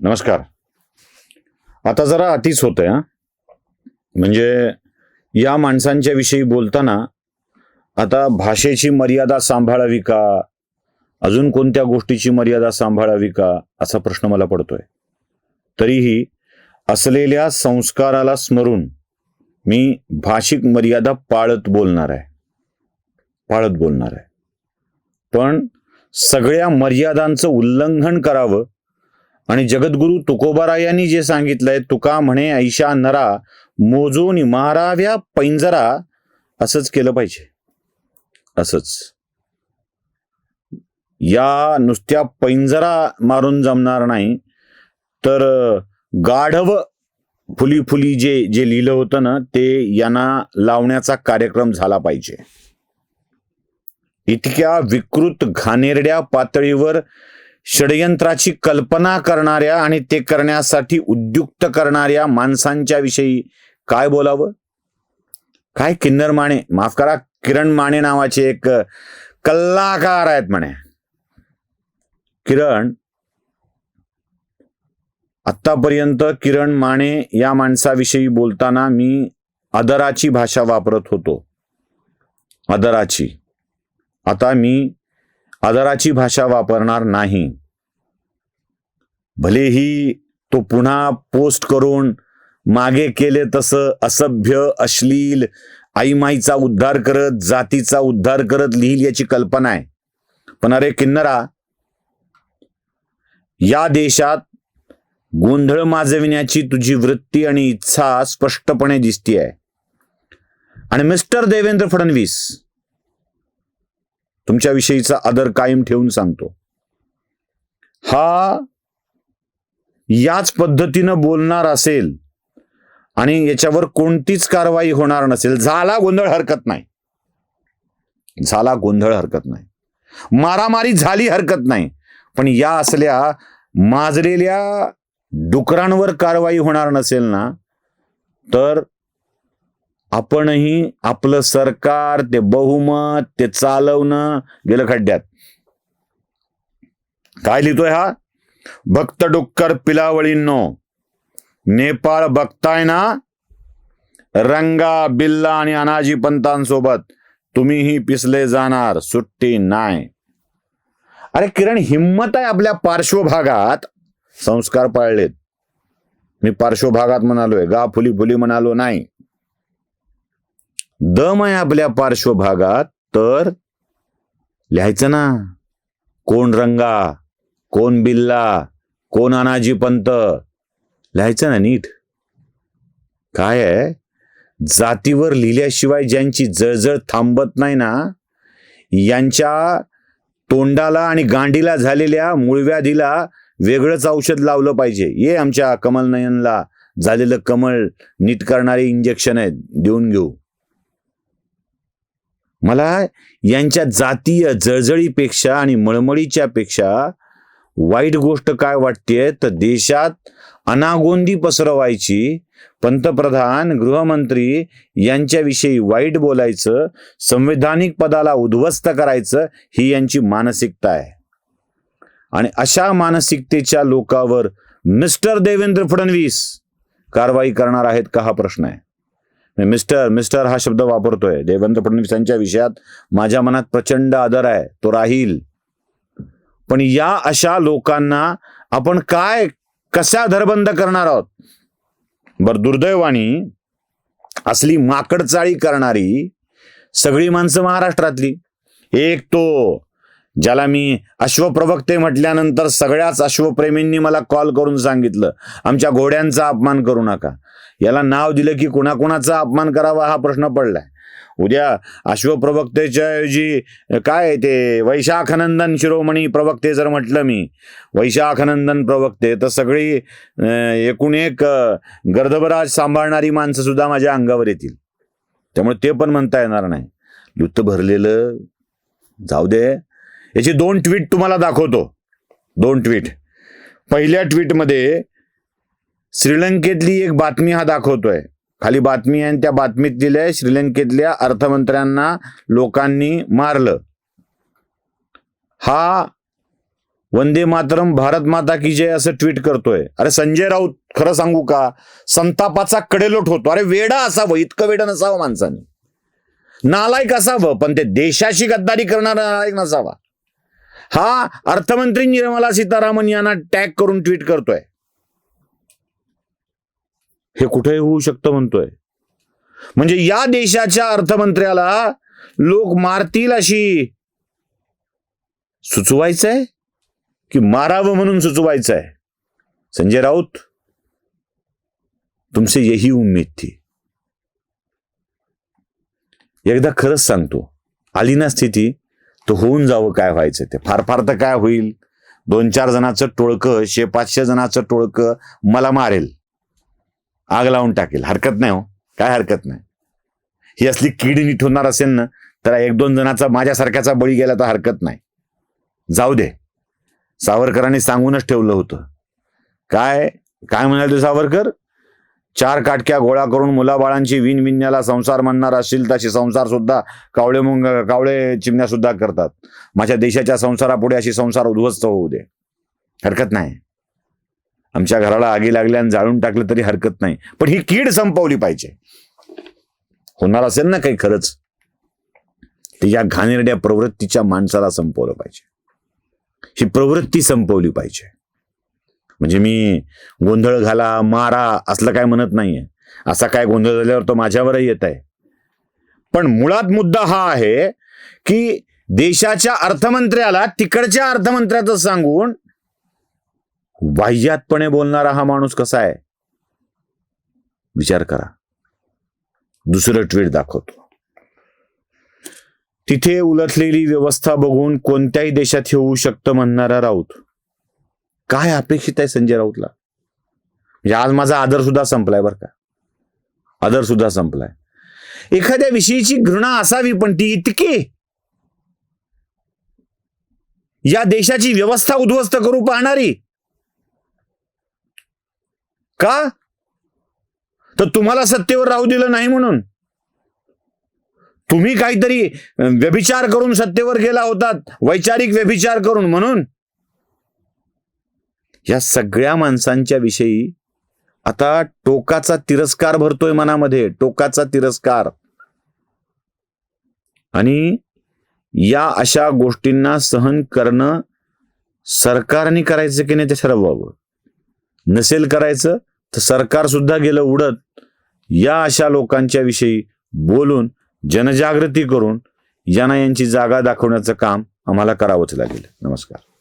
नमस्कार. आता जरा अतिच होत आहे म्हणजे या माणसांच्या विषयी बोलताना आता भाषेची मर्यादा सांभाळावी का? अजून कोणत्या गोष्टीची मर्यादा सांभाळावी का? असा प्रश्न मला पडतोय. तरीही असलेल्या संस्काराला स्मरून मी भाषिक मर्यादा पाळत बोलणार आहे. पाळत बोलणार आहे. पण सगळ्या मर्यादांचं उल्लंघन करावं आणि जगद्गुरु तुकोबारायांनी जे सांगितलंय तुका म्हणे ऐशा नरा मोजून माराव्या पैंजरा असंच केलं पाहिजे. असंच. या नुसत्या पैंजरा मारून जमणार नाही. तर गाढव फुली फुली जे जे लिहिलं होतं ना ते यांना लावण्याचा कार्यक्रम झाला पाहिजे. इतक्या विकृत घाणेरड्या पातळीवर षडयंत्राची कल्पना करणाऱ्या आणि ते करण्यासाठी उद्युक्त करणाऱ्या माणसांच्या विषयी काय बोलावं? काय किन्नर माने? माफ करा किरण माने नावाचे एक कल्लाकार आहेत म्हणे. किरण आतापर्यंत किरण माने या माणसाविषयी बोलताना मी आदराची भाषा वापरत होतो. आदराची आता मी आदराची भाषा वापरणार नाही. भलेही तो पुन्हा पोस्ट करून मागे केले तसं असभ्य अश्लील आईमाईचा उद्धार करत जातीचा उद्धार करत लिहिल याची कल्पना आहे. पण अरे किन्नरा या देशात गोंधळ माजविण्याची तुझी वृत्ती आणि इच्छा स्पष्टपणे दिसती आहे आणि मिस्टर देवेंद्र फडणवीस तुमच्याविषयीचा आदर कायम ठेवून सांगतो. हा याच पद्धतीनं बोलणार असेल आणि याच्यावर कोणतीच कारवाई होणार नसेल झाला गोंधळ हरकत नाही. झाला गोंधळ हरकत नाही. मारामारी झाली हरकत नाही. पण या असल्या माजलेल्या डुकरांवर कारवाई होणार नसेल ना तर आपणही आपलं सरकार ते बहुमत ते चालवणं गेलं खड्ड्यात. काय लिहितोय हा? भक्त डुक्कर पिलावळींनो नेपाळ बघताय ना? रंगा बिल्ला आणि अनाजी पंतांसोबत तुम्हीही पिसले जाणार सुट्टी नाही. अरे किरण हिंमत आहे आपल्या पार्श्वभागात संस्कार पाळलेत. मी पार्श्वभागात म्हणालोय गा फुली फुली म्हणालो नाही. दम आहे आपल्या पार्श्वभागात तर लिहायचं ना? कोण रंगा कोण बिल्ला कोण अनाजी पंत? लिहायचं ना नीट? काय आहे? जातीवर लिहिल्याशिवाय ज्यांची जळजळ थांबत नाही ना यांच्या तोंडाला आणि गांडीला झालेल्या मूळव्याधीला वेगळंच औषध लावलं पाहिजे. ये आमच्या कमल नयनला झालेलं कमळ नीट करणारे इंजेक्शन आहेत देऊन घेऊ. मला यांच्या जातीय जळजळीपेक्षा आणि मळमळीच्या पेक्षा वाईट गोष्ट काय वाटते तर देशात अनागोंदी पसरवायची. पंतप्रधान गृहमंत्री यांच्याविषयी वाईट बोलायचं संवैधानिक पदाला उद्ध्वस्त करायचं ही यांची मानसिकता आहे. आणि अशा मानसिकतेच्या लोकावर मिस्टर देवेंद्र फडणवीस कारवाई करणार आहेत का हा प्रश्न आहे? मिस्टर मिस्टर हा शब्द वापरतोय. देवेंद्र फडणवीस यांच्या विषयात माझ्या मनात प्रचंड आदर आहे. तो राहील. पण या अशा लोकांना आपण काय कशा धरबंद करणार आहोत? बर दुर्दैवानी असली माकडचाळी करणारी सगळी माणसं महाराष्ट्रातली. एक तो ज्याला मी अश्वप्रवक्ते म्हटल्यानंतर सगळ्याच अश्वप्रेमींनी मला कॉल करून सांगितलं. आमच्या घोड्यांचा अपमान करू नका. याला नाव दिलं की कुणाकुणाचा अपमान करावा हा प्रश्न पडलाय. उद्या अश्वप्रवक्तेच्या ऐवजी काय आहे ते वैशाखनंदन शिरोमणी प्रवक्ते जर म्हटलं मी वैशाखनंदन प्रवक्ते तर सगळी एकूण एक गर्दभराज सांभाळणारी माणसं सुद्धा माझ्या अंगावर येतील. त्यामुळे ते पण म्हणता येणार नाही. लुत्त भरलेलं जाऊ दे. याची दोन ट्विट तुम्हाला दाखवतो. दोन ट्विट पहिल्या ट्विटमध्ये श्रीलंकेतली एक बातमी हा दाखवतोय. खाली बातमी आहे आणि त्या बातमीत दिलंय श्रीलंकेतल्या अर्थमंत्र्यांना लोकांनी मारलं. हा वंदे मातरम भारत माता की जय असं ट्विट करतोय. अरे संजय राऊत खरं सांगू का? संतापाचा कडेलोट होतो. अरे वेडा असावं इतकं वेडं नसावं माणसाने. नालायक असावं पण ते देशाशी गद्दारी करणारा नालायक नसावा. हा अर्थमंत्री निर्मला सीतारामन यांना टॅग करून ट्विट करतोय. हे कुठे होऊ शकतं म्हणतोय. म्हणजे या देशाच्या अर्थमंत्र्याला लोक मारतील अशी सुचवायचंय? की मारावं म्हणून सुचवायचं आहे संजय राऊत तुमसे यही उम्मीद थी. एकदा खरंच सांगतो आली ना स्थिती तर होऊन जावं काय व्हायचं ते. फार फार तर काय होईल? दोन चार जणांचं टोळकं शे पाचशे जणांचं टोळकं मला मारेल. आग लावून टाकेल. हरकत नाही हो. काय हरकत नाही. ही असली कीड नीट होणार असेल ना तर एक दोन जणाचा माझ्यासारख्याचा बळी गेला तर हरकत नाही. जाऊ दे. सावरकरांनी सांगूनच ठेवलं होतं. काय? काय म्हणाल तू सावरकर? चार काटक्या गोळा करून मुलाबाळांची विन विन्याला संसार म्हणणार असतील तशी संसार सुद्धा कावळे मुंग कावळे चिमण्या सुद्धा करतात. माझ्या देशाच्या संसारापुढे अशी संसार उद्ध्वस्त होऊ दे. हरकत नाही. आमच्या घराला आगी लागल्या आणि जाळून टाकलं तरी हरकत नाही. पण ही कीड संपवली पाहिजे. होणार असेल ना काही खरंच? तर या घाणेरड्या प्रवृत्तीच्या माणसाला संपवलं पाहिजे. ही प्रवृत्ती संपवली पाहिजे. म्हणजे मी गोंधळ घाला मारा असलं काय म्हणत नाहीये. असा काय गोंधळ झाल्यावर तो माझ्यावरही येत आहे. पण मुळात मुद्दा हा आहे की देशाच्या अर्थमंत्र्याला तिकडच्या अर्थमंत्र्याचं सांगून वाह्यातपणे बोलणारा हा माणूस कसा आहे? विचार करा. दुसरं ट्विट दाखवतो. तिथे उलटलेली व्यवस्था बघून कोणत्याही देशात हे होऊ शकतं म्हणणारा राऊत. काय अपेक्षित आहे संजय राऊतला? म्हणजे आज माझा आदर सुद्धा संपलाय बरं का. आदर सुद्धा संपलाय. एखाद्या विषयीची घृणा असावी पण ती इतकी. या देशाची व्यवस्था उद्ध्वस्त करू पाहणारी का? तर तुम्हाला सत्तेवर राहू दिलं नाही म्हणून. तुम्ही काहीतरी व्यभिचार करून सत्तेवर गेला होतात वैचारिक व्यभिचार करून म्हणून. या सगळ्या माणसांच्या विषयी आता टोकाचा तिरस्कार भरतोय मनामध्ये टोकाचा तिरस्कार. आणि या अशा गोष्टींना सहन करणं सरकारने करायचं की नाही ते ठरवावं. नसेल करायचं तर सरकार सुद्धा गेलं उडत. या अशा लोकांच्या विषयी बोलून जनजागृती करून यांना यांची जागा दाखवण्याचं काम आम्हाला करावंच लागेल. नमस्कार.